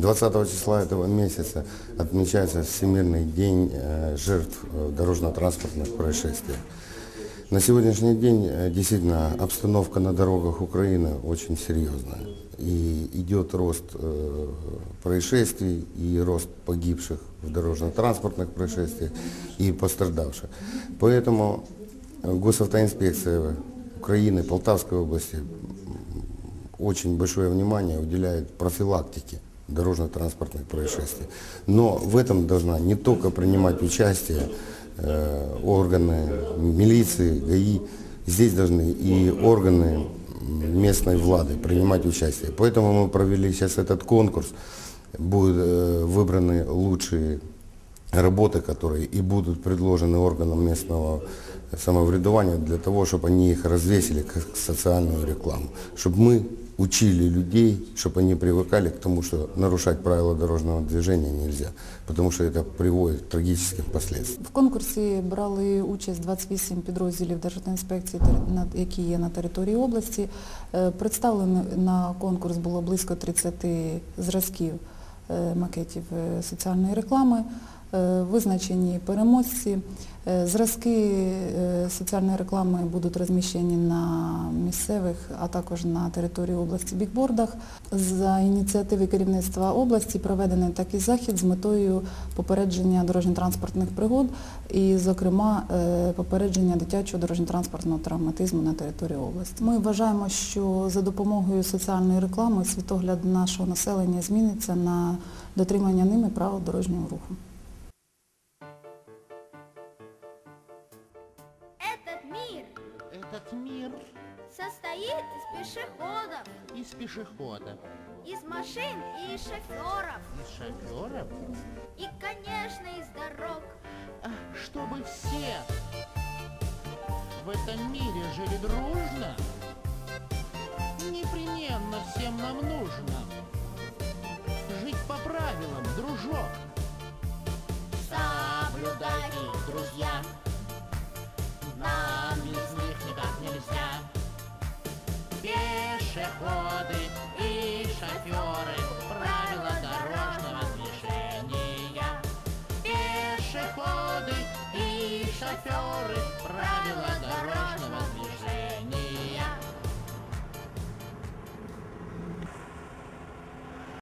20 числа этого месяца отмечается Всемирный день э, жертв э, дорожно-транспортных происшествий. На сегодняшний день э, действительно обстановка на дорогах Украины очень серьезная. И идет рост происшествий и рост погибших в дорожно-транспортных происшествиях и пострадавших. Поэтому госавтоинспекция Украины, Полтавской области очень большое внимание уделяет профилактике дорожно-транспортных происшествий. Но в этом должна не только принимать участие э, органы милиции, ГАИ, здесь должны и органы местной влады принимать участие. Поэтому мы провели сейчас этот конкурс, будут э, выбраны лучшие работы, которые и будут предложены органам местного самоврядування для того, чтобы они их развесили как социальную рекламу, чтобы мы учили людей, чтобы они привыкали к тому, что нарушать правила дорожного движения нельзя, потому что это приводит к трагическим последствиям. В конкурсі брали участь 28 підрозділів Державтоінспекції, тери- на- які є на території області. Е, Представлено на конкурс було близько 30 зразків е, макетів е, соціальної реклами. Е, Визначені переможці. Е, Зразки е, соціальної реклами будуть розміщені на місцевих, а також на території області бікбордах. За ініціативи керівництва області проведений такий захід з метою попередження дорожньо-транспортних пригод і, зокрема, попередження дитячого дорожньо-транспортного травматизму на території області. Ми вважаємо, що за допомогою соціальної реклами світогляд нашого населення зміниться на дотримання ними правил дорожнього руху. Этот мир состоит из пешеходов, из пешеходов, из машин и из шоферов, из шоферов, и, конечно, из дорог. а, чтобы все в этом мире жили дружно, непременно всем нам нужно жить по правилам, дружок. Соблюдать их, друзья, Пешеходы и шоферы, правила дорожного движения. Пешеходы и шоферы,